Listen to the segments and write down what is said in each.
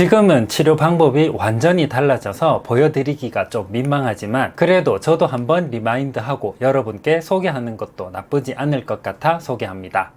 지금은 치료 방법이 완전히 달라져서 보여드리기가 좀 민망하지만 그래도 저도 한번 리마인드하고 여러분께 소개하는 것도 나쁘지 않을 것 같아 소개합니다.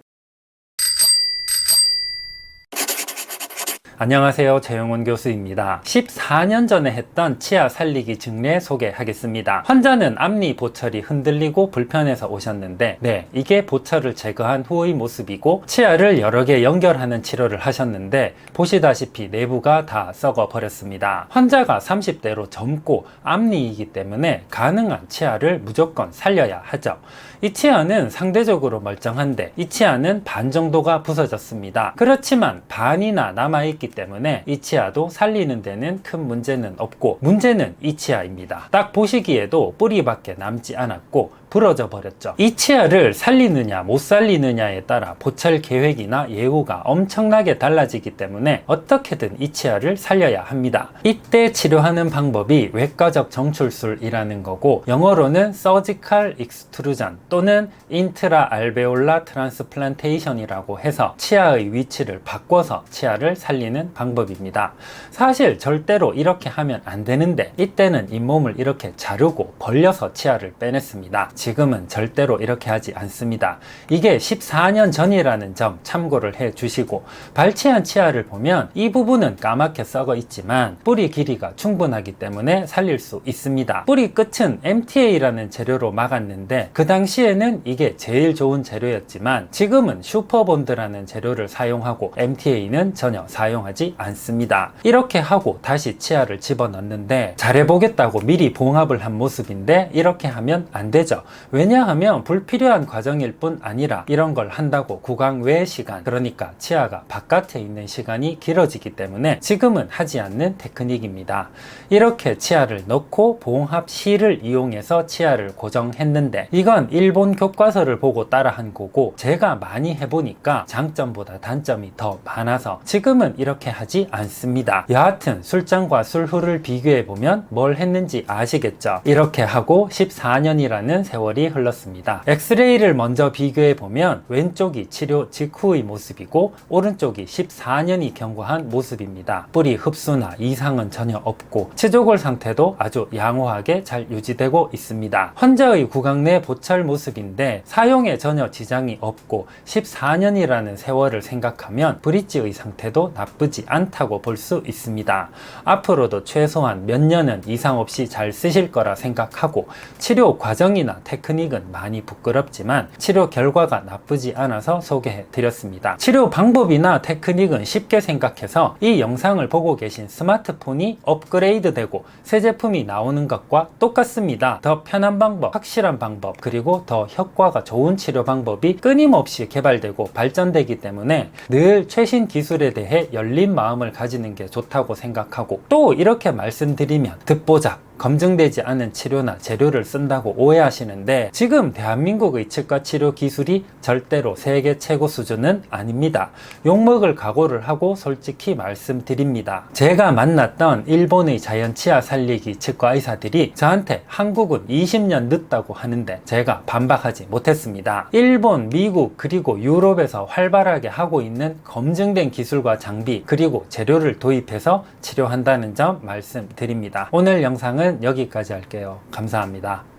안녕하세요. 최영훈 교수입니다. 14년 전에 했던 치아 살리기 증례 소개하겠습니다. 환자는 앞니 보철이 흔들리고 불편해서 오셨는데, 네, 이게 보철을 제거한 후의 모습이고, 치아를 여러 개 연결하는 치료를 하셨는데, 보시다시피 내부가 다 썩어 버렸습니다. 환자가 30대로 젊고 앞니이기 때문에 가능한 치아를 무조건 살려야 하죠. 이 치아는 상대적으로 멀쩡한데, 이 치아는 반 정도가 부서졌습니다. 그렇지만 반이나 남아있기 때문에 이 치아도 살리는 데는 큰 문제는 없고 문제는 이 치아입니다. 딱 보시기에도 뿌리밖에 남지 않았고 부러져 버렸죠. 이 치아를 살리느냐 못 살리느냐에 따라 보철 계획이나 예후가 엄청나게 달라지기 때문에 어떻게든 이 치아를 살려야 합니다. 이때 치료하는 방법이 외과적 정출술이라는 거고 영어로는 surgical extrusion 또는 intra alveolar transplantation이라고 해서 치아의 위치를 바꿔서 치아를 살리는 방법입니다. 사실 절대로 이렇게 하면 안 되는데 이때는 잇몸을 이렇게 자르고 벌려서 치아를 빼냈습니다. 지금은 절대로 이렇게 하지 않습니다. 이게 14년 전이라는 점 참고를 해 주시고 발치한 치아를 보면 이 부분은 까맣게 썩어 있지만 뿌리 길이가 충분하기 때문에 살릴 수 있습니다. 뿌리 끝은 MTA라는 재료로 막았는데 그 당시에는 이게 제일 좋은 재료였지만 지금은 슈퍼본드라는 재료를 사용하고 MTA는 전혀 사용 하지 않습니다. 이렇게 하고 다시 치아를 집어넣는데 잘해보겠다고 미리 봉합을 한 모습인데 이렇게 하면 안 되죠. 왜냐하면 불필요한 과정일 뿐 아니라 이런 걸 한다고 구강 외 시간 그러니까 치아가 바깥에 있는 시간이 길어지기 때문에 지금은 하지 않는 테크닉입니다. 이렇게 치아를 넣고 봉합 실을 이용해서 치아를 고정했는데 이건 일본 교과서를 보고 따라한 거고 제가 많이 해보니까 장점보다 단점이 더 많아서 지금은 이렇게 하지 않습니다. 여하튼 술장과 술후를 비교해 보면 뭘 했는지 아시겠죠? 이렇게 하고 14년이라는 세월이 흘렀습니다. 엑스레이를 먼저 비교해 보면 왼쪽이 치료 직후의 모습이고 오른쪽이 14년이 경과한 모습입니다. 뿌리 흡수나 이상은 전혀 없고 치조골 상태도 아주 양호하게 잘 유지되고 있습니다. 환자의 구강 내 보철 모습인데 사용에 전혀 지장이 없고 14년이라는 세월을 생각하면 브릿지의 상태도 나쁘지 않다고 볼 수 있습니다. 앞으로도 최소한 몇 년은 이상 없이 잘 쓰실 거라 생각하고 치료 과정이나 테크닉은 많이 부끄럽지만 치료 결과가 나쁘지 않아서 소개해 드렸습니다. 치료 방법이나 테크닉은 쉽게 생각해서 이 영상을 보고 계신 스마트폰이 업그레이드 되고 새 제품이 나오는 것과 똑같습니다. 더 편한 방법, 확실한 방법, 그리고 더 효과가 좋은 치료 방법이 끊임없이 개발되고 발전되기 때문에 늘 최신 기술에 대해 열린 마음을 가지는 게 좋다고 생각하고 또 이렇게 말씀드리면 듣보잡 검증되지 않은 치료나 재료를 쓴다고 오해하시는데 지금 대한민국의 치과 치료 기술이 절대로 세계 최고 수준은 아닙니다. 욕먹을 각오를 하고 솔직히 말씀드립니다. 제가 만났던 일본의 자연 치아 살리기 치과 의사들이 저한테 한국은 20년 늦다고 하는데 제가 반박하지 못했습니다. 일본, 미국, 그리고 유럽에서 활발하게 하고 있는 검증된 기술과 장비 그리고 재료를 도입해서 치료한다는 점 말씀드립니다. 오늘 영상은 여기까지 할게요. 감사합니다.